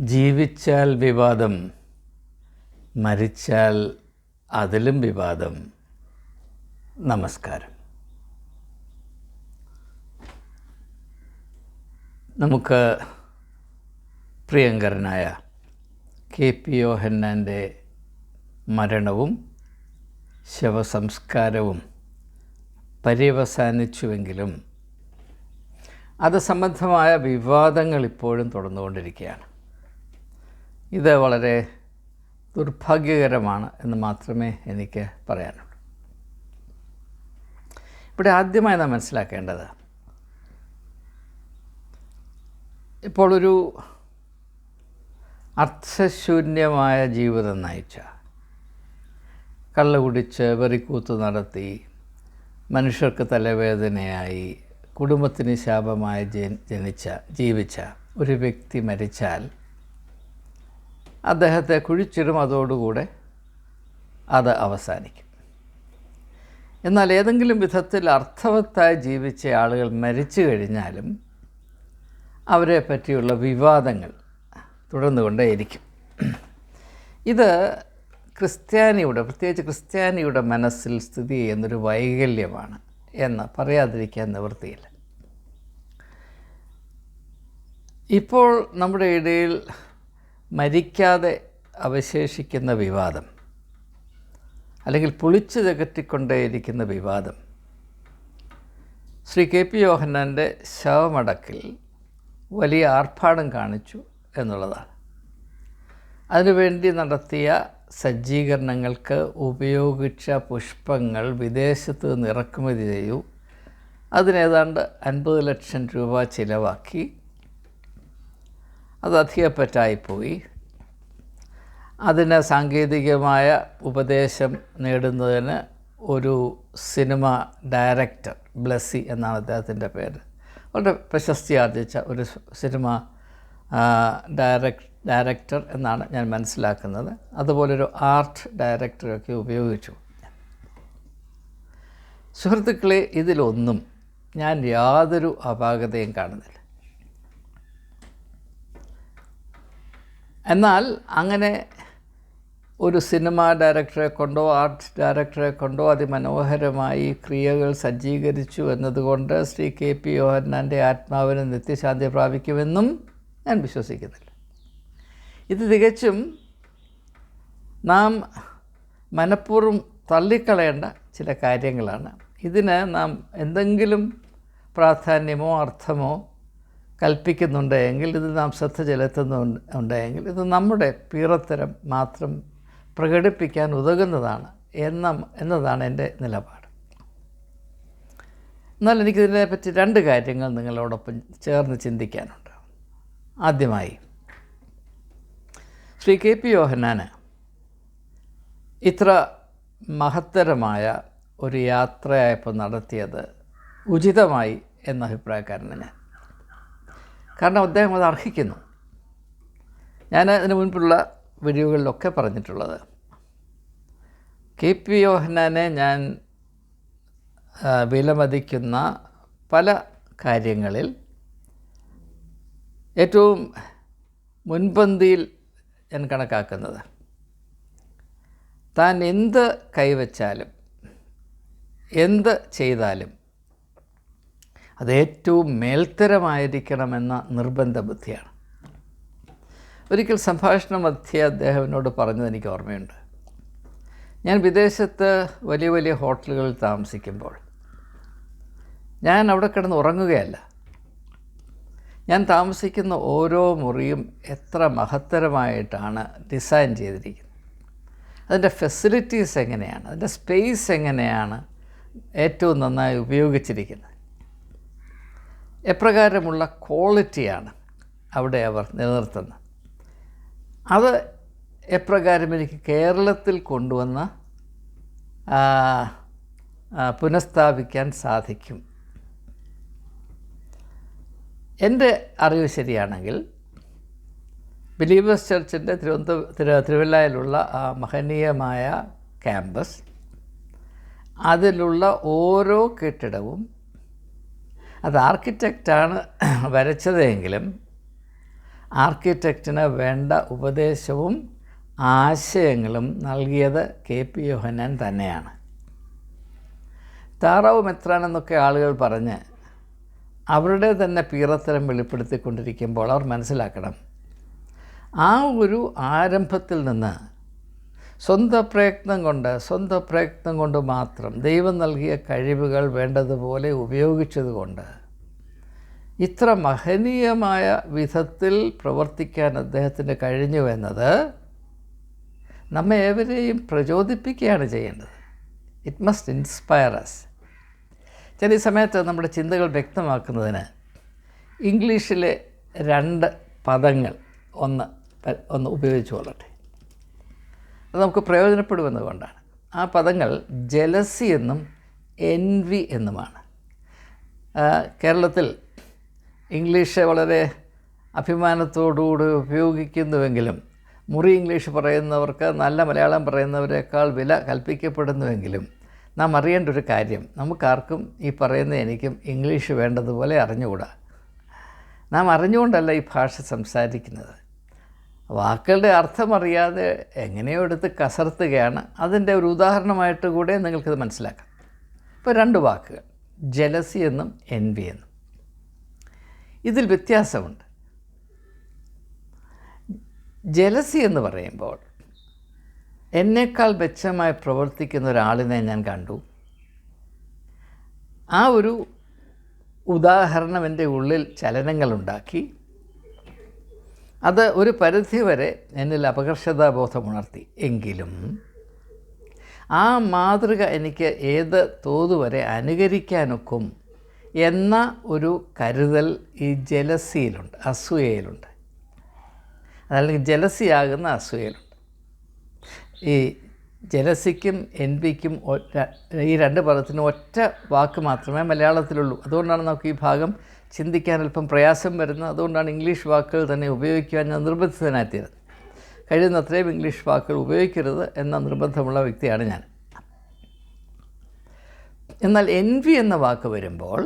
ജീവിച്ചാൽ വിവാദം മരിച്ചാൽ അതിലും വിവാദം. നമസ്കാരം. നമുക്ക് പ്രിയങ്കരനായ കെ പി യോഹന്നാന്റെ മരണവും ശവസംസ്കാരവും പര്യവസാനിച്ചുവെങ്കിലും അത് സംബന്ധമായ വിവാദങ്ങൾ ഇപ്പോഴും തുടർന്നുകൊണ്ടിരിക്കുകയാണ്. ഇത് വളരെ ദുർഭാഗ്യകരമാണ് എന്ന് മാത്രമേ എനിക്ക് പറയാനുള്ളൂ. ഇവിടെ ആദ്യമായി നാം മനസ്സിലാക്കേണ്ടത് ഇപ്പോൾ ഒരു അർത്ഥശൂന്യമായ ജീവിതം നയിച്ച കള്ള കുടിച്ച് വെറിക്കൂത്ത് നടത്തി മനുഷ്യർക്ക് തലവേദനയായി കുടുംബത്തിന് ശാപമായി ജനിച്ച ജീവിച്ച ഒരു വ്യക്തി മരിച്ചാൽ അദ്ദേഹത്തെ കുഴിച്ചിടും അതോടുകൂടെ അത് അവസാനിക്കും. എന്നാൽ ഏതെങ്കിലും വിധത്തിൽ അർത്ഥവത്തായി ജീവിച്ച ആളുകൾ മരിച്ചു കഴിഞ്ഞാലും അവരെ പറ്റിയുള്ള വിവാദങ്ങൾ തുടർന്നുകൊണ്ടേയിരിക്കും. ഇത് ക്രിസ്ത്യാനിയുടെ പ്രത്യേകിച്ച് ക്രിസ്ത്യാനിയുടെ മനസ്സിൽ സ്ഥിതി ചെയ്യുന്നൊരു വൈകല്യമാണ് എന്ന് പറയാതിരിക്കാൻ നിവൃത്തിയില്ല. ഇപ്പോൾ നമ്മുടെ ഇടയിൽ മരിക്കാതെ അവശേഷിക്കുന്ന വിവാദം അല്ലെങ്കിൽ പുളിച്ചു തകറ്റിക്കൊണ്ടേയിരിക്കുന്ന വിവാദം. ശ്രീ കെ പി യോഹന്നാന്റെ ശവമടക്കിൽ വലിയ ആർഭാടം കാണിച്ചു എന്നുള്ളതാണ്. അതിനുവേണ്ടി നടത്തിയ സജ്ജീകരണങ്ങൾക്ക് ഉപയോഗിച്ച പുഷ്പങ്ങൾ വിദേശത്ത് നിന്ന് ഇറക്കുമതി ചെയ്യൂ അതിനേതാണ്ട് അൻപത് ലക്ഷം രൂപ ചിലവാക്കി. അത് അധികപ്പറ്റായിപ്പോയി അതിന് സാങ്കേതികമായ ഉപദേശം നേടുന്നതിന് ഒരു സിനിമ ഡയറക്ടർ ബ്ലസ്സി എന്നാണ് അദ്ദേഹത്തിന്റെ പേര്. വളരെ പ്രശസ്തി ആർജിച്ച ഒരു സിനിമ ഡയറക്ട് ഡയറക്ടർ എന്നാണ് ഞാൻ മനസ്സിലാക്കുന്നത്. അതുപോലൊരു ആർട്ട് ഡയറക്ടറൊക്കെ ഉപയോഗിച്ചു. സുഹൃത്തുക്കളെ ഇതിലൊന്നും ഞാൻ യാതൊരു അപാകതയും കാണുന്നില്ല. എന്നാൽ അങ്ങനെ ഒരു സിനിമ ഡയറക്ടറെ കൊണ്ടോ ആർട്ട് ഡയറക്ടറെ കൊണ്ടോ അതിമനോഹരമായി ക്രിയകൾ സജ്ജീകരിച്ചു എന്നതുകൊണ്ട് ശ്രീ കെ പി യോഹന്നാന്റെ ആത്മാവിന് നിത്യശാന്തി പ്രാപിക്കുമെന്നും ഞാൻ വിശ്വസിക്കുന്നില്ല. ഇത് തികച്ചും നാം മനഃപൂർവം തള്ളിക്കളയേണ്ട ചില കാര്യങ്ങളാണ്. ഇതിന് നാം എന്തെങ്കിലും പ്രാധാന്യമോ അർത്ഥമോ കൽപ്പിക്കുന്നുണ്ടെങ്കിൽ ഇത് നാം ശ്രദ്ധ ചെലുത്തുന്നുണ്ടെങ്കിൽ ഇത് നമ്മുടെ പീറത്തരം മാത്രം പ്രകടിപ്പിക്കാൻ ഉതകുന്നതാണ് എന്ന എന്നതാണ് എന്റെ നിലപാട്. എന്നാൽ എനിക്കിതിനെപ്പറ്റി രണ്ട് കാര്യങ്ങൾ നിങ്ങളോടൊപ്പം ചേർന്ന് ചിന്തിക്കാനുണ്ട്. ആദ്യമായി ശ്രീ കെ പി യോഹനാന് ഇത്ര മഹത്തരമായ ഒരു യാത്രയായപ്പോൾ നടത്തിയത് ഉചിതമായി എന്ന അഭിപ്രായക്കാരനാണ് ഞാൻ. കാരണം അദ്ദേഹം അത് അർഹിക്കുന്നു. ഞാൻ അതിന് മുൻപുള്ള വീഡിയോകളിലൊക്കെ പറഞ്ഞിട്ടുള്ളത്. കെ പി യോഹനാനെ ഞാൻ വിലമതിക്കുന്ന പല കാര്യങ്ങളിൽ ഏറ്റവും മുൻപന്തിയിൽ ഞാൻ കണക്കാക്കുന്നത്. താൻ എന്ത് കൈവച്ചാലും എന്ത് ചെയ്താലും അത് ഏറ്റവും മേൽത്തരമായിരിക്കണമെന്ന നിർബന്ധ ബുദ്ധിയാണ്. ഒരിക്കൽ സംഭാഷണ മധ്യേ അദ്ദേഹം എന്നോട് പറഞ്ഞത് എനിക്ക് ഓർമ്മയുണ്ട്. ഞാൻ വിദേശത്ത് വലിയ വലിയ ഹോട്ടലുകളിൽ താമസിക്കുമ്പോൾ ഞാൻ അവിടെ കിടന്ന് ഉറങ്ങുകയല്ല. ഞാൻ താമസിക്കുന്ന ഓരോ മുറിയും എത്ര മഹത്തരമായിട്ടാണ് ഡിസൈൻ ചെയ്തിരിക്കുന്നത്. അതിന്റെ ഫെസിലിറ്റീസ് എങ്ങനെയാണ്? അതിന്റെ സ്പേസ് എങ്ങനെയാണ്? ഏറ്റവും നന്നായി ഉപയോഗിച്ചിരിക്കുന്നത്? എപ്രകാരമുള്ള ക്വാളിറ്റിയാണ് അവിടെ അവർ നിലനിർത്തുന്നത്. അത് എപ്രകാരം എനിക്ക് കേരളത്തിൽ കൊണ്ടുവന്ന പുനഃസ്ഥാപിക്കാൻ സാധിക്കും? എന്റെ അറിവ് ശരിയാണെങ്കിൽ ബിലീവേഴ്സ് ചർച്ചിന്റെ തിരുവനന്തപുരം തിരു തിരുവല്ലയിലുള്ള ആ മഹനീയമായ ക്യാമ്പസ് അതിലുള്ള ഓരോ കെട്ടിടവും അത് ആർക്കിടെക്റ്റാണ് വരച്ചതെങ്കിലും ആർക്കിടെക്റ്റിന് വേണ്ട ഉപദേശവും ആശയങ്ങളും നൽകിയത് കെ പി യോഹന്നാൻ തന്നെയാണ്. താറാവ് മെത്രാനെന്നൊക്കെ ആളുകൾ പറഞ്ഞ് അവരുടെ തന്നെ പീറത്തരം വെളിപ്പെടുത്തിക്കൊണ്ടിരിക്കുമ്പോൾ അവർ മനസ്സിലാക്കണം. ആ ഒരു ആരംഭത്തിൽ നിന്ന് സ്വന്തം പ്രയത്നം കൊണ്ട് സ്വന്തം പ്രയത്നം കൊണ്ട് മാത്രം ദൈവം നൽകിയ കഴിവുകൾ വേണ്ടതുപോലെ ഉപയോഗിച്ചതുകൊണ്ട് ഇത്ര മഹനീയമായ വിധത്തിൽ പ്രവർത്തിക്കാൻ അദ്ദേഹത്തിന് കഴിഞ്ഞു എന്നത് നമ്മെ ഏവരെയും പ്രചോദിപ്പിക്കുകയാണ് ചെയ്യേണ്ടത്. ഇറ്റ് മസ്റ്റ് ഇൻസ്പയർ അസ് ചില സമയത്ത് നമ്മുടെ ചിന്തകൾ വ്യക്തമാക്കുന്നതിന് ഇംഗ്ലീഷിലെ രണ്ട് പദങ്ങൾ ഒന്ന് ഒന്ന് ഉപയോഗിച്ചു കൊള്ളട്ടെ. അത് നമുക്ക് പ്രയോജനപ്പെടുമെന്നത് കൊണ്ടാണ് ആ പദങ്ങൾ ജലസി എന്നും എൻവി എന്നുമാണ്. കേരളത്തിൽ ഇംഗ്ലീഷ് വളരെ അഭിമാനത്തോടുകൂടി ഉപയോഗിക്കുന്നുവെങ്കിലും മുറി ഇംഗ്ലീഷ് പറയുന്നവർക്ക് നല്ല മലയാളം പറയുന്നവരെക്കാൾ വില കൽപ്പിക്കപ്പെടുന്നുവെങ്കിലും നാം അറിയേണ്ട ഒരു കാര്യം നമുക്കാർക്കും ഈ പറയുന്ന എനിക്കും ഇംഗ്ലീഷ് വേണ്ടതുപോലെ അറിഞ്ഞുകൂടാ. നാം അറിഞ്ഞുകൊണ്ടല്ല ഈ ഭാഷ സംസാരിക്കുന്നത്. വാക്കുകളുടെ അർത്ഥമറിയാതെ എങ്ങനെയോ എടുത്ത് കസർത്തുകയാണ്. അതിന്റെ ഒരു ഉദാഹരണമായിട്ട് കൂടെ നിങ്ങൾക്കിത് മനസ്സിലാക്കാം. ഇപ്പോൾ രണ്ട് വാക്കുകൾ ജലസി എന്നും എൻവി എന്നും. ഇതിൽ വ്യത്യാസമുണ്ട്. ജലസി എന്ന് പറയുമ്പോൾ എന്നേക്കാൾ മെച്ചമായി പ്രവർത്തിക്കുന്ന ഒരാളിനെ ഞാൻ കണ്ടു. ആ ഒരു ഉദാഹരണം എന്റെ ഉള്ളിൽ ചലനങ്ങളുണ്ടാക്കി. അത് ഒരു പരിധിവരെ എന്നിൽ അപകർഷതാബോധം ഉണർത്തി എങ്കിലും ആ മാതൃക എനിക്ക് ഏത് തോതുവരെ അനുകരിക്കാനൊക്കും എന്ന ഒരു കരുതൽ ഈ ജലസിയിലുണ്ട് അസൂയയിലുണ്ട്. അതല്ലെങ്കിൽ ജലസിയാകുന്ന അസൂയയിലുണ്ട്. ഈ ജലസിക്കും എൻ പിക്കും ഈ രണ്ട് പദത്തിനും ഒറ്റ വാക്ക് മാത്രമേ മലയാളത്തിലുള്ളൂ. അതുകൊണ്ടാണ് നമുക്ക് ഈ ഭാഗം ചിന്തിക്കാൻ അല്പം പ്രയാസം വരുന്ന അതുകൊണ്ടാണ് ഇംഗ്ലീഷ് വാക്കുകൾ തന്നെ ഉപയോഗിക്കുവാൻ ഞാൻ നിർബന്ധിതനായിത്തീരുന്നത് കഴിയുന്നത്രയും ഇംഗ്ലീഷ് വാക്കുകൾ ഉപയോഗിക്കരുത് എന്ന നിർബന്ധമുള്ള വ്യക്തിയാണ് ഞാൻ. എന്നാൽ എൻവി എന്ന വാക്ക് വരുമ്പോൾ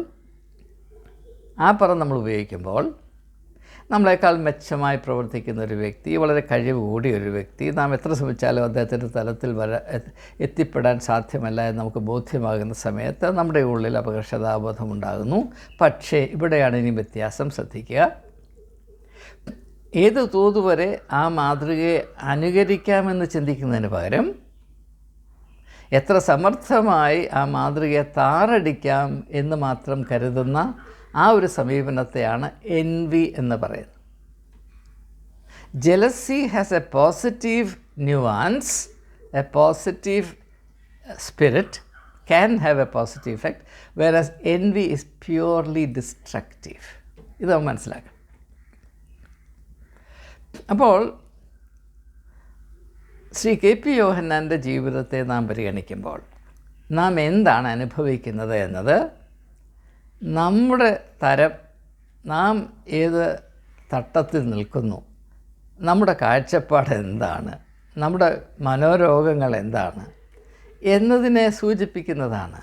ആ പദം നമ്മൾ ഉപയോഗിക്കുമ്പോൾ നമ്മളെക്കാൾ മെച്ചമായി പ്രവർത്തിക്കുന്ന ഒരു വ്യക്തി വളരെ കഴിവ് കൂടിയ ഒരു വ്യക്തി നാം എത്ര ശ്രമിച്ചാലും അദ്ദേഹത്തിന്റെ തലത്തിൽ വര എത്തിപ്പെടാൻ സാധ്യമല്ല എന്ന് നമുക്ക് ബോധ്യമാകുന്ന സമയത്ത് നമ്മുടെ ഉള്ളിൽ അപകർഷതാബോധം ഉണ്ടാകുന്നു. പക്ഷേ ഇവിടെയാണ് ഇനി വ്യത്യാസം ശ്രദ്ധിക്കുക. ഏത് തോതുവരെ ആ മാതൃകയെ അനുകരിക്കാമെന്ന് ചിന്തിക്കുന്നതിന് പകരം എത്ര സമർത്ഥമായി ആ മാതൃകയെ താറടിക്കാം എന്ന് മാത്രം കരുതുന്ന ആ ഒരു സമീപനത്തെയാണ് എൻവി എന്ന് പറയുന്നത്. Jealousy has a positive nuance a positive spirit can have a positive effect whereas envy is purely destructive ഇത് നമുക്ക് മനസ്സിലാക്കാം. അപ്പോൾ ശ്രീ കെ പി യോഹന്നാന്റെ ജീവിതത്തെ നാം പരിഗണിക്കുമ്പോൾ നാം എന്താണ് അനുഭവിക്കുന്നത് എന്നത് നമ്മുടെ തരം നാം ഏത് തട്ടത്തിൽ നിൽക്കുന്നു? നമ്മുടെ കാഴ്ചപ്പാട് എന്താണ്? നമ്മുടെ മനോരോഗങ്ങൾ എന്താണ്? എന്നതിനെ സൂചിപ്പിക്കുന്നതാണ്.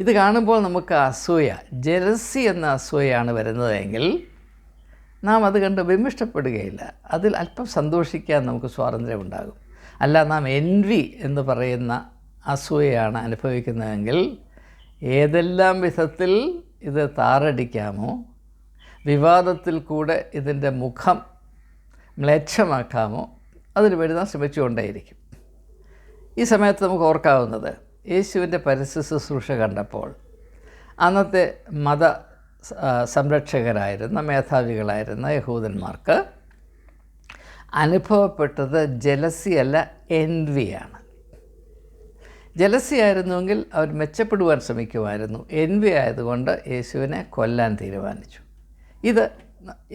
ഇത് കാണുമ്പോൾ നമുക്ക് അസൂയ ജലസി എന്ന അസൂയയാണ് വരുന്നതെങ്കിൽ നാം അത് കണ്ട് വിമിഷ്ടപ്പെടുകയില്ല. അതിൽ അല്പം സന്തോഷിക്കാൻ നമുക്ക് സ്വാതന്ത്ര്യമുണ്ടാകും അല്ല നാം എൻവി എന്ന് പറയുന്ന അസൂയയാണ് അനുഭവിക്കുന്നതെങ്കിൽ ഏതെല്ലാം വിധത്തിൽ ഇത് താറടിക്കാമോ? വിവാദത്തിൽ കൂടെ ഇതിന്റെ മുഖം മ്ലേച്ഛമാക്കാമോ? അതിന് വേണ്ടി നാം ശ്രമിച്ചുകൊണ്ടേയിരിക്കും. ഈ സമയത്ത് നമുക്ക് ഓർക്കാവുന്നത് യേശുവിന്റെ പരസ്യ ശുശ്രൂഷ കണ്ടപ്പോൾ അന്നത്തെ മത സംരക്ഷകരായിരുന്ന മേധാവികളായിരുന്ന യഹൂദന്മാർക്ക് അനുഭവപ്പെട്ടത് ജലസിയല്ല എൻവിയാണ്. ജലസി ആയിരുന്നുവെങ്കിൽ അവർ മെച്ചപ്പെടുവാൻ ശ്രമിക്കുമായിരുന്നു. എൻവി ആയതുകൊണ്ട് യേശുവിനെ കൊല്ലാൻ തീരുമാനിച്ചു. ഇത്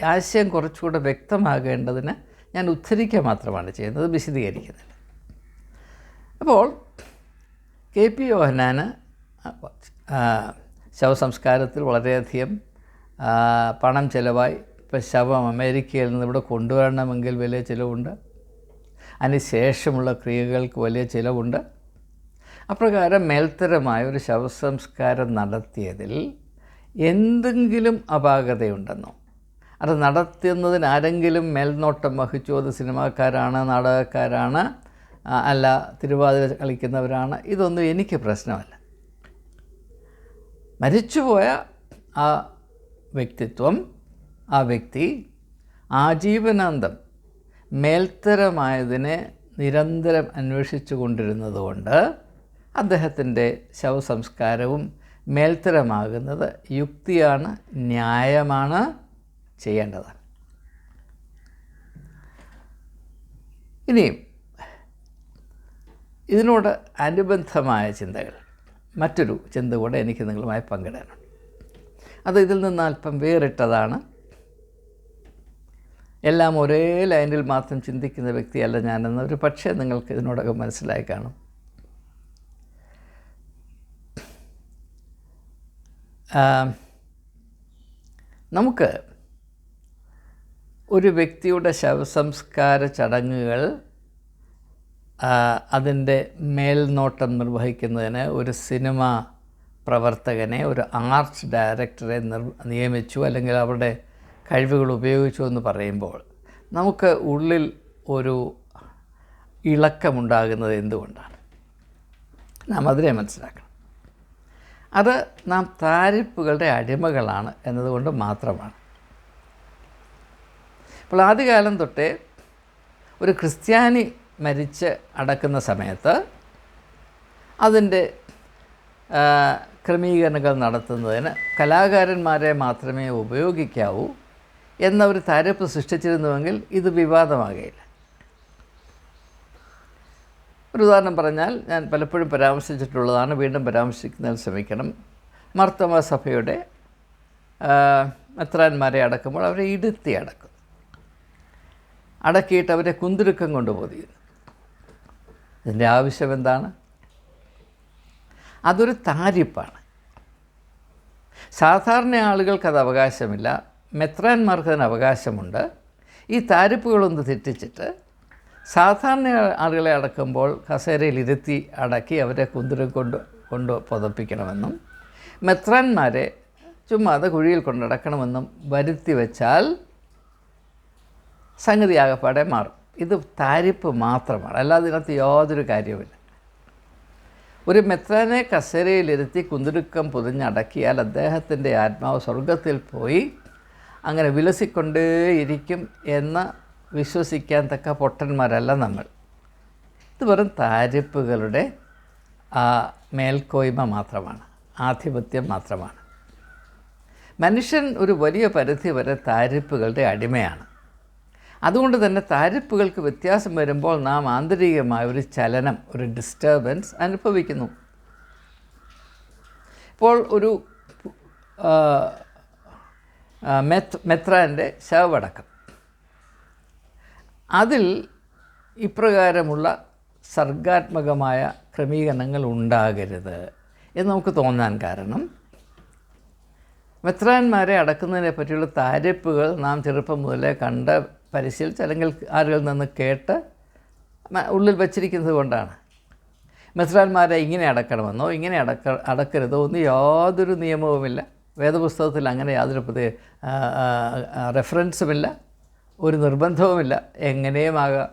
ആശയം കുറച്ചുകൂടെ വ്യക്തമാകേണ്ടതിന് ഞാൻ ഉദ്ധരിക്കുക മാത്രമാണ് ചെയ്യുന്നത് വിശദീകരിക്കുന്നില്ല. അപ്പോൾ കെ പി യോഹനാന് ശവസംസ്കാരത്തിൽ വളരെയധികം പണം ചിലവായി. ഇപ്പോൾ ശവം അമേരിക്കയിൽ നിന്ന് ഇവിടെ കൊണ്ടുവരണമെങ്കിൽ വലിയ ചിലവുണ്ട്. അതിന് ശേഷമുള്ള ക്രിയകൾക്ക് വലിയ ചിലവുണ്ട്. അപ്രകാരം മേൽത്തരമായ ഒരു ശവസംസ്കാരം നടത്തിയതിൽ എന്തെങ്കിലും അപാകതയുണ്ടെന്നോ? അത് നടത്തുന്നതിന് ആരെങ്കിലും മേൽനോട്ടം വഹിച്ചു? അത് സിനിമാക്കാരാണ് നാടകക്കാരാണ് അല്ല തിരുവാതിര കളിക്കുന്നവരാണ്? ഇതൊന്നും എനിക്ക് പ്രശ്നമല്ല. മരിച്ചുപോയ ആ വ്യക്തിത്വം ആ വ്യക്തി ആജീവനാന്തം മേൽത്തരമായതിനെ നിരന്തരം അന്വേഷിച്ചു കൊണ്ടിരുന്നതുകൊണ്ട് അദ്ദേഹത്തിന്റെ ശവസംസ്കാരവും മേൽത്തരമാകുന്നത് യുക്തിയാണ് ന്യായമാണ് ചെയ്യേണ്ടത്. ഇനിയും ഇതിനോട് അനുബന്ധമായ ചിന്തകൾ. മറ്റൊരു ചിന്ത കൂടെ എനിക്ക് നിങ്ങളുമായി പങ്കിടാനുണ്ട്. അത് ഇതിൽ നിന്ന് അല്പം വേറിട്ടതാണ്. എല്ലാം ഒരേ ലൈനിൽ മാത്രം ചിന്തിക്കുന്ന വ്യക്തിയല്ല ഞാനെന്ന് ഒരു പക്ഷേ നിങ്ങൾക്ക് ഇതിനോടകം മനസ്സിലായി കാണും. നമുക്ക് ഒരു വ്യക്തിയുടെ ശവസംസ്കാര ചടങ്ങുകൾ അതിന്റെ മേൽനോട്ടം നിർവഹിക്കുന്നതിന് ഒരു സിനിമ പ്രവർത്തകനെ ഒരു ആർട്സ് ഡയറക്ടറെ നിർ നിയമിച്ചു അല്ലെങ്കിൽ അവരുടെ കഴിവുകൾ ഉപയോഗിച്ചു എന്ന് പറയുമ്പോൾ നമുക്ക് ഉള്ളിൽ ഒരു ഇളക്കമുണ്ടാകുന്നത് എന്തുകൊണ്ടാണ്? നാം അതിനെ മനസ്സിലാക്കണം. അത് നാം താരിപ്പുകളുടെ അടിമകളാണ് എന്നതുകൊണ്ട് മാത്രമാണ്. അപ്പോൾ ആദ്യകാലം തൊട്ടേ ഒരു ക്രിസ്ത്യാനി മരിച്ച് അടക്കുന്ന സമയത്ത് അതിന്റെ ക്രമീകരണങ്ങൾ നടത്തുന്നതിന് കലാകാരന്മാരെ മാത്രമേ ഉപയോഗിക്കാവൂ എന്ന ഒരു താരിപ്പ് സൃഷ്ടിച്ചിരുന്നുവെങ്കിൽ ഇത് വിവാദമാകുകയില്ല ഒരു ഉദാഹരണം പറഞ്ഞാൽ ഞാൻ പലപ്പോഴും പരാമർശിച്ചിട്ടുള്ളതാണ് വീണ്ടും പരാമർശിക്കുന്നതിൽ ശ്രമിക്കണം. മർത്തമ സഭയുടെ മെത്രാന്മാരെ അടക്കുമ്പോൾ അവരെ ഇടുത്തി അടക്കും. അടക്കിയിട്ട് അവരെ കുന്തുരുക്കം കൊണ്ട് ഇതിന്റെ ആവശ്യം എന്താണ്? അതൊരു താരിപ്പാണ്. സാധാരണ ആളുകൾക്ക് അത് അവകാശമില്ല. മെത്രാന്മാർക്ക് അതിന് അവകാശമുണ്ട്. ഈ താരിപ്പുകളൊന്ന് തെറ്റിച്ചിട്ട് സാധാരണ ആളുകളെ അടക്കുമ്പോൾ കസേരയിൽ ഇരുത്തി അടക്കി അവരെ കുന്തിരം കൊണ്ട് കൊണ്ട് പുതപ്പിക്കണമെന്നും മെത്രാന്മാരെ ചുമ്മാ അത് കുഴിയിൽ കൊണ്ടടക്കണമെന്നും വരുത്തി വെച്ചാൽ സംഗതി ആകപ്പാടെ മാറും. ഇത് താരിപ്പ് മാത്രമാണ്. അല്ലാതെ ഇതിനകത്ത് യാതൊരു കാര്യവുമില്ല. ഒരു മെത്രാനെ കസേരയിലിരുത്തി കുന്തിരുക്കം പുതിഞ്ഞടക്കിയാൽ അദ്ദേഹത്തിന്റെ ആത്മാവ് സ്വർഗത്തിൽ പോയി അങ്ങനെ വിലസിക്കൊണ്ടേയിരിക്കും എന്ന് വിശ്വസിക്കാൻ തക്ക പൊട്ടന്മാരല്ല നമ്മൾ. ഇത് വെറും താരിപ്പുകളുടെ ആ, മേൽക്കോയ്മ മാത്രമാണ്. ആധിപത്യം മാത്രമാണ്. മനുഷ്യൻ ഒരു വലിയ പരിധി വരെ താരിപ്പുകളുടെ അടിമയാണ്. അതുകൊണ്ട് തന്നെ താരിപ്പുകൾക്ക് വ്യത്യാസം വരുമ്പോൾ നാം ആന്തരികമായ ഒരു ചലനം ഒരു ഡിസ്റ്റർബൻസ് അനുഭവിക്കുന്നു. ഇപ്പോൾ ഒരു മെത്ത് മെത്രാന്റെ ശവടക്കം അതിൽ ഇപ്രകാരമുള്ള സർഗാത്മകമായ ക്രമീകരണങ്ങൾ ഉണ്ടാകരുത് എന്ന് നമുക്ക് തോന്നാൻ കാരണം മെത്രാന്മാരെ അടക്കുന്നതിനെ പറ്റിയുള്ള താരിപ്പുകൾ നാം ചെറുപ്പം മുതലേ കണ്ട് പരിശീലിച്ച് അല്ലെങ്കിൽ ആരുകളിൽ നിന്ന് കേട്ട് ഉള്ളിൽ വച്ചിരിക്കുന്നത് കൊണ്ടാണ്. മെത്രാന്മാരെ ഇങ്ങനെ അടക്കണമെന്നോ ഇങ്ങനെ അടക്ക അടക്കരുതോ ഒന്നും യാതൊരു നിയമവുമില്ല. വേദപുസ്തകത്തിൽ അങ്ങനെ യാതൊരു ആ, റെഫറൻസുമില്ല ഒരു നിർബന്ധവുമില്ല. എങ്ങനെയുമാകാം?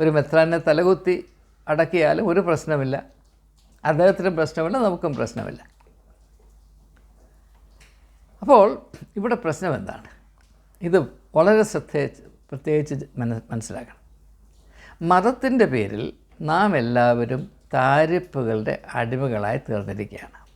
ഒരു മെത്രാനെ തലകുത്തി അടക്കിയാലും ഒരു പ്രശ്നമില്ല. അദ്ദേഹത്തിനും പ്രശ്നമില്ല നമുക്കും പ്രശ്നമില്ല. അപ്പോൾ ഇവിടെ പ്രശ്നം എന്താണ്? ഇത് വളരെ ശ്രദ്ധ പ്രത്യേകിച്ച് മന മനസ്സിലാക്കണം. മതത്തിന്റെ പേരിൽ നാം എല്ലാവരും താരിപ്പുകളുടെ അടിമകളായി തീർന്നിരിക്കുകയാണ്.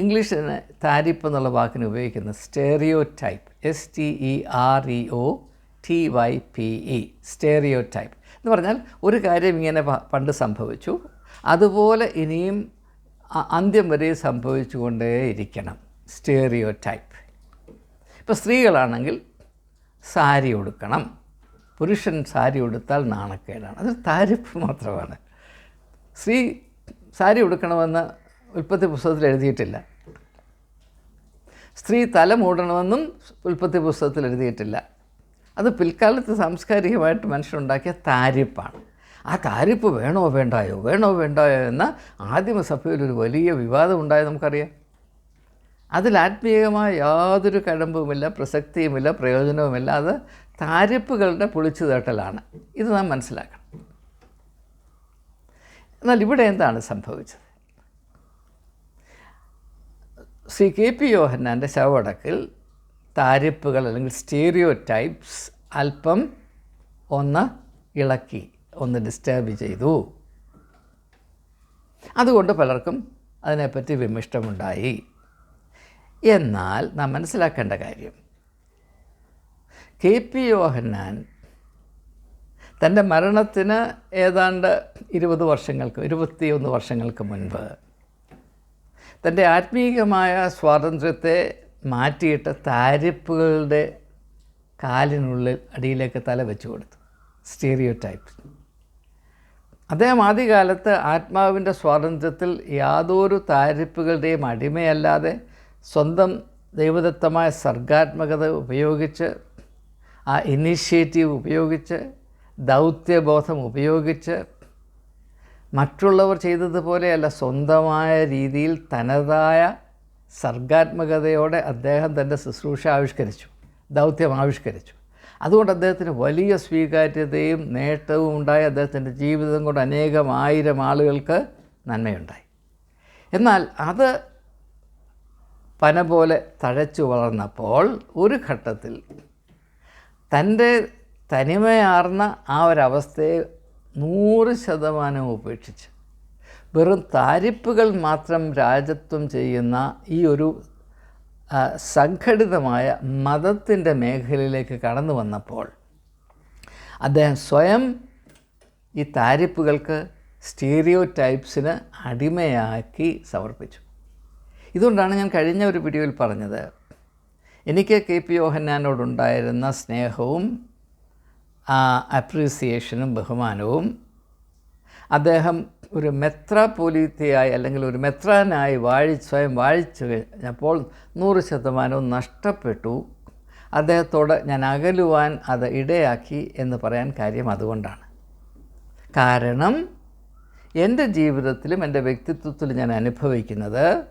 ഇംഗ്ലീഷിന് താരിപ്പ് എന്നുള്ള വാക്കിന് ഉപയോഗിക്കുന്ന stereotype S T E R E O T Y P E stereotype എന്ന് പറഞ്ഞാൽ ഒരു കാര്യം ഇങ്ങനെ പണ്ട് സംഭവിച്ചു. അതുപോലെ ഇനിയും അന്ത്യം വരെ സംഭവിച്ചുകൊണ്ടേ ഇരിക്കണം സ്റ്റേറിയോ ടൈപ്പ് ഇപ്പോൾ സ്ത്രീകളാണെങ്കിൽ സാരി ഉടുക്കണം. പുരുഷൻ സാരി ഉടുത്താൽ നാണക്കേടാണ്. അതൊരു താരിപ്പ് മാത്രമാണ്. സ്ത്രീ സാരി ഉടുക്കണമെന്ന് ഉൽപ്പത്തി പുസ്തകത്തിൽ എഴുതിയിട്ടില്ല. സ്ത്രീ തല മൂടണമെന്നും ഉൽപ്പത്തി പുസ്തകത്തിൽ എഴുതിയിട്ടില്ല. അത് പിൽക്കാലത്ത് സാംസ്കാരികമായിട്ട് മനുഷ്യനുണ്ടാക്കിയ താരിപ്പാണ്. ആ താരിപ്പ് വേണോ വേണ്ടായോ? വേണോ വേണ്ടായോ എന്ന ആദിമസഭയിൽ ഒരു വലിയ വിവാദം ഉണ്ടായത് നമുക്കറിയാം. അതിൽ ആത്മീയമായ യാതൊരു കഴമ്പുമില്ല പ്രസക്തിയുമില്ല പ്രയോജനവുമില്ല. അത് താരിപ്പുകളുടെ പൊളിച്ചു തേട്ടലാണ്. ഇത് നാം മനസ്സിലാക്കണം. എന്നാൽ ഇവിടെ എന്താണ് സംഭവിച്ചത്? ശ്രീ കെ പി യോഹന്നാന്റെ ശവടക്കിൽ താരിപ്പുകൾ അല്ലെങ്കിൽ സ്റ്റീരിയോ ടൈപ്സ് അല്പം ഒന്ന് ഇളക്കി ഒന്ന് ഡിസ്റ്റേബ് ചെയ്തു. അതുകൊണ്ട് പലർക്കും അതിനെപ്പറ്റി വിമിഷ്ടമുണ്ടായി. എന്നാൽ നാം മനസ്സിലാക്കേണ്ട കാര്യം കെ പി യോഹന്നാൻ തന്റെ മരണത്തിന് ഏതാണ്ട് ഇരുപത് വർഷങ്ങൾക്ക് ഇരുപത്തിയൊന്ന് വർഷങ്ങൾക്ക് മുൻപ് തന്റെ ആത്മീയമായ സ്വാതന്ത്ര്യത്തെ മാറ്റിയിട്ട് താരിപ്പുകളുടെ കാലിനുള്ളിൽ അടിയിലേക്ക് തല വെച്ച് കൊടുത്തു. സ്റ്റീരിയോ ടൈപ്പ് അദ്ദേഹം ആദ്യകാലത്ത് ആത്മാവിന്റെ സ്വാതന്ത്ര്യത്തിൽ യാതൊരു താരിപ്പുകളുടെയും അടിമയല്ലാതെ സ്വന്തം ദൈവദത്തമായ സർഗാത്മകത ഉപയോഗിച്ച് ആ ഇനീഷ്യേറ്റീവ് ഉപയോഗിച്ച് ദൗത്യബോധം ഉപയോഗിച്ച് മറ്റുള്ളവർ ചെയ്തതുപോലെയല്ല സ്വന്തമായ രീതിയിൽ തനതായ സർഗാത്മകതയോടെ അദ്ദേഹം തന്റെ ശുശ്രൂഷ ആവിഷ്കരിച്ചു ദൗത്യം ആവിഷ്കരിച്ചു. അതുകൊണ്ട് അദ്ദേഹത്തിന് വലിയ സ്വീകാര്യതയും നേട്ടവും ഉണ്ടായി. അദ്ദേഹത്തിന്റെ ജീവിതം കൊണ്ട് അനേകം ആയിരം ആളുകൾക്ക് നന്മയുണ്ടായി. എന്നാൽ അത് പന പോലെ തഴച്ചു വളർന്നപ്പോൾ ഒരു ഘട്ടത്തിൽ തന്റെ തനിമയാർന്ന ആ ഒരവസ്ഥയെ നൂറ് ശതമാനം ഉപേക്ഷിച്ച് വെറും താരിപ്പുകൾ മാത്രം രാജത്വം ചെയ്യുന്ന ഈ ഒരു സംഘടിതമായ മതത്തിന്റെ മേഖലയിലേക്ക് കടന്നു വന്നപ്പോൾ അദ്ദേഹം സ്വയം ഈ താരിപ്പുകൾക്ക് സ്റ്റീരിയോ ടൈപ്സിന് അടിമയാക്കി സമർപ്പിച്ചു. ഇതുകൊണ്ടാണ് ഞാൻ കഴിഞ്ഞ ഒരു വീഡിയോയിൽ പറഞ്ഞത്. എനിക്ക് കെ പി യോഹന്നാനോടുണ്ടായിരുന്ന സ്നേഹവും അപ്രീസിയേഷനും ബഹുമാനവും അദ്ദേഹം ഒരു മെത്രാപോലീത്തയായി അല്ലെങ്കിൽ ഒരു മെത്രാനായി വാഴി സ്വയം വാഴിച്ചു കഴിഞ്ഞപ്പോൾ നൂറ് ശതമാനവും നഷ്ടപ്പെട്ടു. അദ്ദേഹത്തോട് ഞാൻ അകലുവാൻ അത് ഇടയാക്കി എന്ന് പറയാൻ കാര്യം അതുകൊണ്ടാണ്. കാരണം എന്റെ ജീവിതത്തിലും എന്റെ വ്യക്തിത്വത്തിലും ഞാൻ അനുഭവിക്കുന്നത്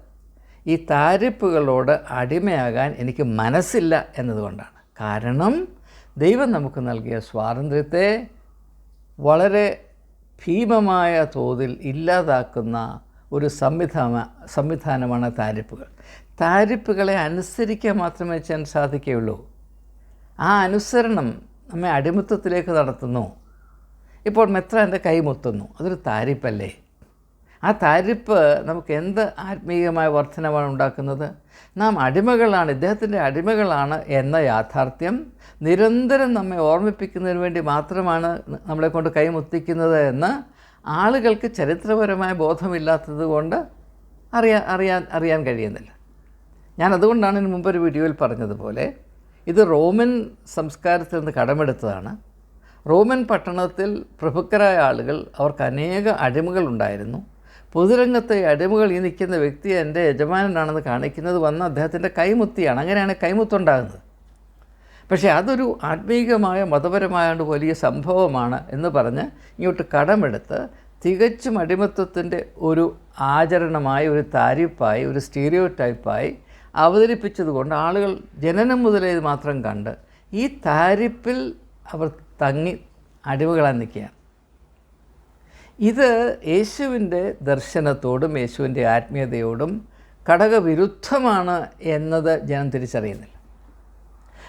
ഈ താരിപ്പുകളോട് അടിമയാകാൻ എനിക്ക് മനസ്സില്ല എന്നതുകൊണ്ടാണ്. കാരണം ദൈവം നമുക്ക് നൽകിയ സ്വാതന്ത്ര്യത്തെ വളരെ ഭീമമായ തോതിൽ ഇല്ലാതാക്കുന്ന ഒരു സംവിധാന സംവിധാനമാണ് താരിപ്പുകൾ. താരിപ്പുകളെ അനുസരിക്കാൻ മാത്രമേ ചെയ്യാൻ സാധിക്കുകയുള്ളൂ. ആ അനുസരണം നമ്മെ അടിമത്തത്തിലേക്ക് നടത്തുന്നു. ഇപ്പോൾ മെത്ര എന്റെ കൈമുത്തുന്നു അതൊരു താരിപ്പല്ലേ? ആ താരിപ്പ് നമുക്ക് എന്ത് ആത്മീയമായ വർധനമാണ് ഉണ്ടാക്കുന്നത്? നാം അടിമകളാണ് ഇദ്ദേഹത്തിന്റെ അടിമകളാണ് എന്ന യാഥാർത്ഥ്യം നിരന്തരം നമ്മെ ഓർമ്മിപ്പിക്കുന്നതിന് വേണ്ടി മാത്രമാണ് നമ്മളെ കൊണ്ട് കൈമുത്തിക്കുന്നത് എന്ന് ആളുകൾക്ക് ചരിത്രപരമായ ബോധമില്ലാത്തത് കൊണ്ട് അറിയാൻ അറിയാൻ അറിയാൻ കഴിയുന്നില്ല. ഞാൻ അതുകൊണ്ടാണ് ഇതിന് മുമ്പൊരു വീഡിയോയിൽ പറഞ്ഞതുപോലെ ഇത് റോമൻ സംസ്കാരത്തിൽ നിന്ന് കടമെടുത്തതാണ്. റോമൻ പട്ടണത്തിൽ പ്രഭുക്കരായ ആളുകൾ അവർക്ക് അനേക അടിമകളുണ്ടായിരുന്നു. പൊതുരംഗത്തെ അടിമകൾ ഈ നിൽക്കുന്ന വ്യക്തി എന്റെ യജമാനനാണെന്ന് കാണിക്കുന്നത് വന്ന അദ്ദേഹത്തിന്റെ കൈമുത്തിയാണ്. അങ്ങനെയാണ് കൈമുത്തുണ്ടാകുന്നത്. പക്ഷേ അതൊരു ആത്മീകമായ മതപരമായ വലിയ സംഭവമാണ് എന്ന് പറഞ്ഞ് ഇങ്ങോട്ട് കടമെടുത്ത് തികച്ചും അടിമത്വത്തിന്റെ ഒരു ആചരണമായി ഒരു താരിപ്പായി ഒരു സ്റ്റീരിയോ ടൈപ്പായി അവതരിപ്പിച്ചതുകൊണ്ട് ആളുകൾ ജനനം മുതലേ ഇത് മാത്രം കണ്ട് ഈ താരിപ്പിൽ അവർ തങ്ങി അടിമകളാൻ നിൽക്കുകയാണ്. ഇത് യേശുവിന്റെ ദർശനത്തോടും യേശുവിന്റെ ആത്മീയതയോടും ഘടകവിരുദ്ധമാണ് എന്നത് ജനം തിരിച്ചറിയുന്നില്ല.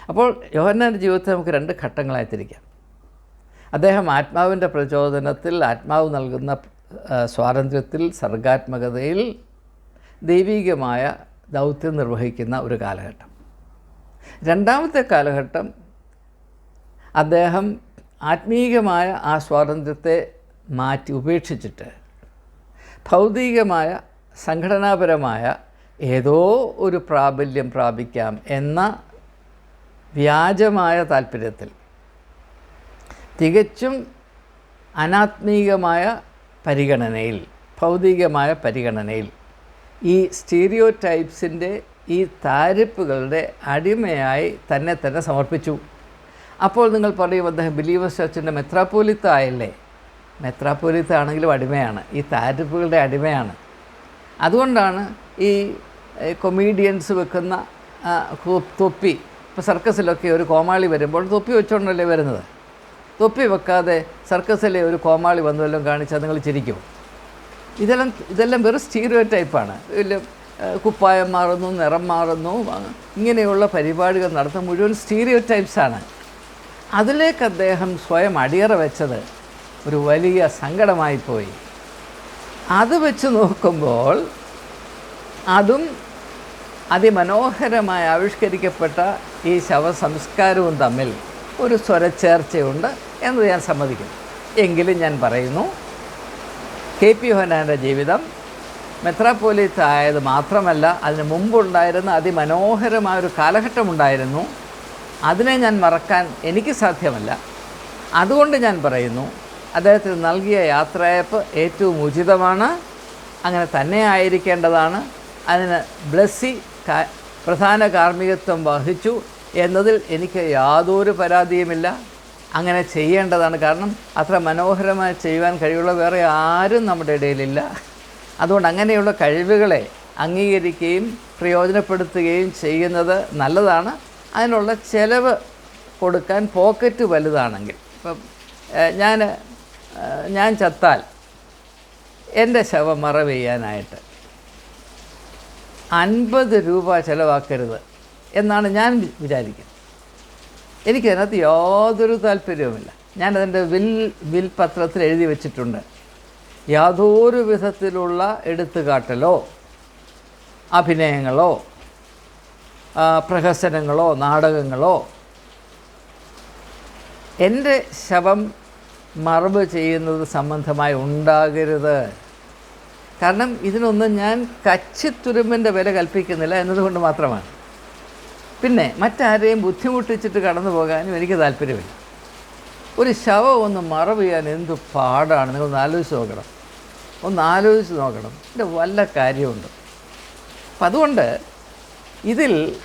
അപ്പോൾ യോഹന്നാന്റെ ജീവിതത്തെ നമുക്ക് രണ്ട് ഘട്ടങ്ങളായി തിരിക്കാം. അദ്ദേഹം ആത്മാവിന്റെ പ്രചോദനത്തിൽ ആത്മാവ് നൽകുന്ന സ്വാതന്ത്ര്യത്തിൽ സർഗാത്മകതയിൽ ദൈവികമായ ദൗത്യം നിർവഹിക്കുന്ന ഒരു കാലഘട്ടം. രണ്ടാമത്തെ കാലഘട്ടം അദ്ദേഹം ആത്മീയമായ ആ സ്വാതന്ത്ര്യത്തെ മാറ്റി ഉപേക്ഷിച്ചിട്ട് ഭൗതികമായ സംഘടനാപരമായ ഏതോ ഒരു പ്രാബല്യം പ്രാപിക്കാം എന്ന വ്യാജമായ താല്പര്യത്തിൽ തികച്ചും അനാത്മീകമായ പരിഗണനയിൽ ഭൗതികമായ പരിഗണനയിൽ ഈ സ്റ്റീരിയോ ടൈപ്സിന്റെ ഈ താരിപ്പുകളുടെ അടിമയായി തന്നെ തന്നെ സമർപ്പിച്ചു. അപ്പോൾ നിങ്ങൾ പറയും അദ്ദേഹം ബിലീവേഴ്സ് ചർച്ചിന്റെ മെത്രാപ്പോലിത്ത ആയല്ലേ മെത്രാപ്പോലിത്ത ആണെങ്കിലും അടിമയാണ്. ഈ താരിഫുകളുടെ അടിമയാണ്. അതുകൊണ്ടാണ് ഈ കൊമീഡിയൻസ് വെക്കുന്ന തൊപ്പി ഇപ്പോൾ സർക്കസിലൊക്കെ ഒരു കോമാളി വരുമ്പോൾ തൊപ്പി വെച്ചുകൊണ്ടല്ലേ വരുന്നത്? തൊപ്പി വെക്കാതെ സർക്കസിലെ ഒരു കോമാളി വന്നു വല്ലതും കാണിച്ചാൽ നിങ്ങൾ ചിരിക്കും. ഇതെല്ലാം ഇതെല്ലാം വെറും സ്റ്റീരിയോ ടൈപ്പാണ് ഇതിൽ കുപ്പായം മാറുന്നു നിറം മാറുന്നു ഇങ്ങനെയുള്ള പരിപാടികൾ നടത്തുന്ന മുഴുവൻ സ്റ്റീരിയോ ടൈപ്സാണ് അതിലേക്ക് അദ്ദേഹം സ്വയം അടിയറ വെച്ചത് ഒരു വലിയ സങ്കടമായിപ്പോയി. അത് വെച്ച് നോക്കുമ്പോൾ അതും അതിമനോഹരമായി ആവിഷ്കരിക്കപ്പെട്ട ഈ ശവസംസ്കാരവും തമ്മിൽ ഒരു സ്വരച്ചേർച്ചയുണ്ട് എന്ന് ഞാൻ സമ്മതിക്കുന്നു. എങ്കിലും ഞാൻ പറയുന്നു കെ പി ഹൊനാന്റെ ജീവിതം മെത്രാപ്പോലീത്ത് ആയത് മാത്രമല്ല അതിന് മുമ്പുണ്ടായിരുന്ന അതിമനോഹരമായ ഒരു കാലഘട്ടമുണ്ടായിരുന്നു. അതിനെ ഞാൻ മറക്കാൻ എനിക്ക് സാധ്യമല്ല. അതുകൊണ്ട് ഞാൻ പറയുന്നു അദ്ദേഹത്തിന് നൽകിയ യാത്രയപ്പ് ഏറ്റവും ഉചിതമാണ്. അങ്ങനെ തന്നെ ആയിരിക്കേണ്ടതാണ്. അതിന് ബ്ലസ്സി പ്രധാന കാർമ്മികത്വം വഹിച്ചു എന്നതിൽ എനിക്ക് യാതൊരു പരാതിയുമില്ല. അങ്ങനെ ചെയ്യേണ്ടതാണ് കാരണം അത്ര മനോഹരമായി ചെയ്യുവാൻ കഴിവുള്ള വേറെ ആരും നമ്മുടെ ഇടയിലില്ല. അതുകൊണ്ട് അങ്ങനെയുള്ള കഴിവുകളെ അംഗീകരിക്കുകയും പ്രയോജനപ്പെടുത്തുകയും ചെയ്യുന്നത് നല്ലതാണ്. അതിനുള്ള ചെലവ് കൊടുക്കാൻ പോക്കറ്റ് വലുതാണെങ്കിൽ. ഇപ്പം ഞാൻ ഞാൻ ചത്താൽ എന്റെ ശവം മറവ് ചെയ്യാനായിട്ട് അൻപത് രൂപ ചിലവാക്കരുത് എന്നാണ് ഞാൻ വിചാരിക്കുന്നത്. എനിക്കതിനകത്ത് യാതൊരു താല്പര്യവുമില്ല. ഞാനതിന്റെ വിൽ വിൽ പത്രത്തിൽ എഴുതി വച്ചിട്ടുണ്ട്. യാതൊരു വിധത്തിലുള്ള എടുത്തുകാട്ടലോ അഭിനയങ്ങളോ പ്രഹസനങ്ങളോ നാടകങ്ങളോ എന്റെ ശവം മറവ് ചെയ്യുന്നത് സംബന്ധമായി ഉണ്ടാകരുത്. കാരണം ഇതിനൊന്നും ഞാൻ കച്ചിത്തുരുമ്പിന്റെ വില കൽപ്പിക്കുന്നില്ല എന്നതുകൊണ്ട് മാത്രമാണ്. പിന്നെ മറ്റാരെയും ബുദ്ധിമുട്ടിച്ചിട്ട് കടന്നു പോകാനും എനിക്ക് താല്പര്യമില്ല. ഒരു ശവം ഒന്ന് മറവ് ചെയ്യാൻ എന്ത് പാടാണ്? നിങ്ങളൊന്ന് ആലോചിച്ച് നോക്കണം. ഒന്ന് ആലോചിച്ച് നോക്കണം. ഇതിന്റെ വല്ല കാര്യമുണ്ട്. അപ്പം അതുകൊണ്ട് ഇതിൽ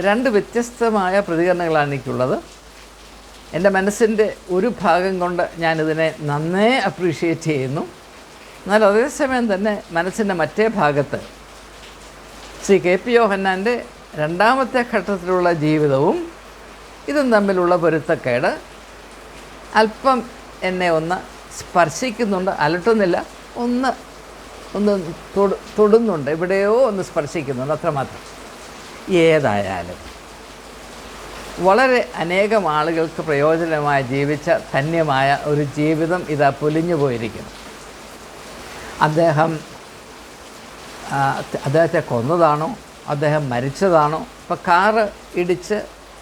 രണ്ട് വ്യത്യസ്തമായ പ്രതികരണങ്ങളാണ് എനിക്കുള്ളത്. എന്റെ മനസ്സിന്റെ ഒരു ഭാഗം കൊണ്ട് ഞാനിതിനെ നന്നേ അപ്രീഷിയേറ്റ് ചെയ്യുന്നു. എന്നാൽ അതേസമയം തന്നെ മനസ്സിന്റെ മറ്റേ ഭാഗത്ത് ശ്രീ കെ പി യോഹന്നാന്റെ രണ്ടാമത്തെ ഘട്ടത്തിലുള്ള ജീവിതവും ഇതും തമ്മിലുള്ള പൊരുത്തക്കേട് അല്പം എന്നെ ഒന്ന് സ്പർശിക്കുന്നുണ്ട് അലട്ടുന്നില്ല ഒന്ന് ഒന്ന് തൊടുന്നുണ്ട് എവിടെയോ ഒന്ന് സ്പർശിക്കുന്നുണ്ട് അത്രമാത്രം. ഏതായാലും വളരെ അനേകം ആളുകൾക്ക് പ്രയോജനമായി ജീവിച്ച ധന്യമായ ഒരു ജീവിതം ഇതാ പൊലിഞ്ഞു പോയിരിക്കുന്നു. അദ്ദേഹം അദ്ദേഹത്തെ കൊന്നതാണോ? അദ്ദേഹം മരിച്ചതാണോ? ഇപ്പം കാറ് ഇടിച്ച്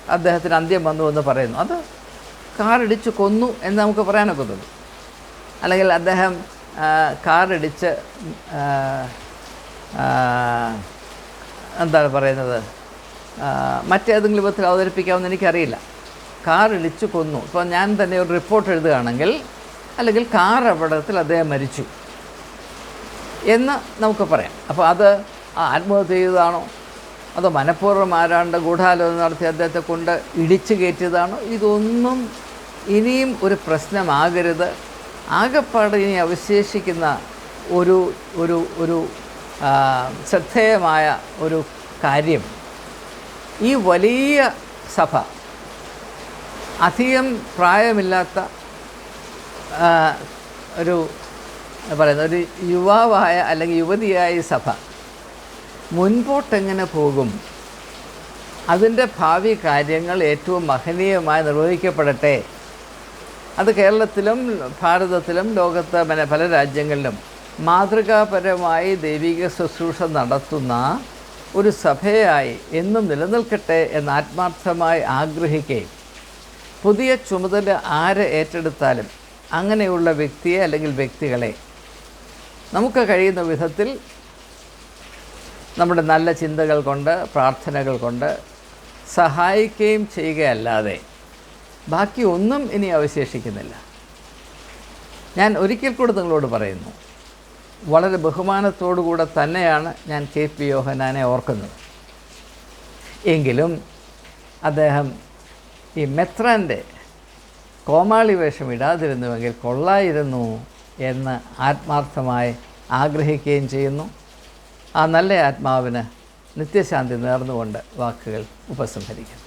അദ്ദേഹത്തിന് അന്ത്യം വന്നു എന്ന് പറയുന്നു. അത് കാറിടിച്ച് കൊന്നു എന്ന് നമുക്ക് പറയാനൊക്കത്തുള്ളൂ അല്ലെങ്കിൽ അദ്ദേഹം കാറിടിച്ച് എന്താണ് പറയുന്നത്? മറ്റേതെങ്കിലും വിധത്തിൽ അവതരിപ്പിക്കാമെന്ന് എനിക്കറിയില്ല. കാർ ഇടിച്ചു കൊന്നു. ഇപ്പോൾ ഞാൻ തന്നെ ഒരു റിപ്പോർട്ട് എഴുതുകയാണെങ്കിൽ അല്ലെങ്കിൽ കാർ അപകടത്തിൽ അദ്ദേഹം മരിച്ചു എന്ന് നമുക്ക് പറയാം. അപ്പോൾ അത് ആത്മഹത്യ ചെയ്തതാണോ? അതോ മനഃപൂർവം ആരാണ്ട് ഗൂഢാലോചന നടത്തി അദ്ദേഹത്തെ കൊണ്ട് ഇടിച്ചു കയറ്റിയതാണോ? ഇതൊന്നും ഇനിയും ഒരു പ്രശ്നമാകരുത്. ആകെപ്പാട് ഇനി അവശേഷിക്കുന്ന ഒരു ഒരു ഒരു ശ്രദ്ധേയമായ ഒരു കാര്യം ഈ വലിയ സഭ അധികം പ്രായമില്ലാത്ത ഒരു പറയുന്ന ഒരു യുവാവായ അല്ലെങ്കിൽ യുവതിയായ സഭ മുൻപോട്ടെങ്ങനെ പോകും? അതിന്റെ ഭാവി കാര്യങ്ങൾ ഏറ്റവും മഹനീയമായി നിർവഹിക്കപ്പെടട്ടെ. അത് കേരളത്തിലും ഭാരതത്തിലും ലോകത്ത് പല രാജ്യങ്ങളിലും മാതൃകാപരമായി ദൈവിക ശുശ്രൂഷ നടത്തുന്ന ഒരു സഭയായി എന്നും നിലനിൽക്കട്ടെ എന്ന് ആത്മാർത്ഥമായി ആഗ്രഹിക്കുകയും പുതിയ ചുമതല ആരെ ഏറ്റെടുത്താലും അങ്ങനെയുള്ള വ്യക്തിയെ അല്ലെങ്കിൽ വ്യക്തികളെ നമുക്ക് കഴിയുന്ന വിധത്തിൽ നമ്മുടെ നല്ല ചിന്തകൾ കൊണ്ട് പ്രാർത്ഥനകൾ കൊണ്ട് സഹായിക്കുകയും ചെയ്യുകയല്ലാതെ ബാക്കി ഒന്നും ഇനി അവശേഷിക്കുന്നില്ല. ഞാൻ ഒരിക്കൽ കൂടെ നിങ്ങളോട് പറയുന്നു വളരെ ബഹുമാനത്തോടുകൂടെ തന്നെയാണ് ഞാൻ കെ പി യോഹനാനെ ഓർക്കുന്നത്. എങ്കിലും അദ്ദേഹം ഈ മെത്രാന്റെ കോമാളി വേഷം ഇടാതിരുന്നുവെങ്കിൽ കൊള്ളായിരുന്നു എന്ന് ആത്മാർത്ഥമായി ആഗ്രഹിക്കുകയും ചെയ്യുന്നു. ആ നല്ല ആത്മാവിന് നിത്യശാന്തി നേർന്നുകൊണ്ട് വാക്കുകൾ ഉപസംഹരിക്കുന്നു.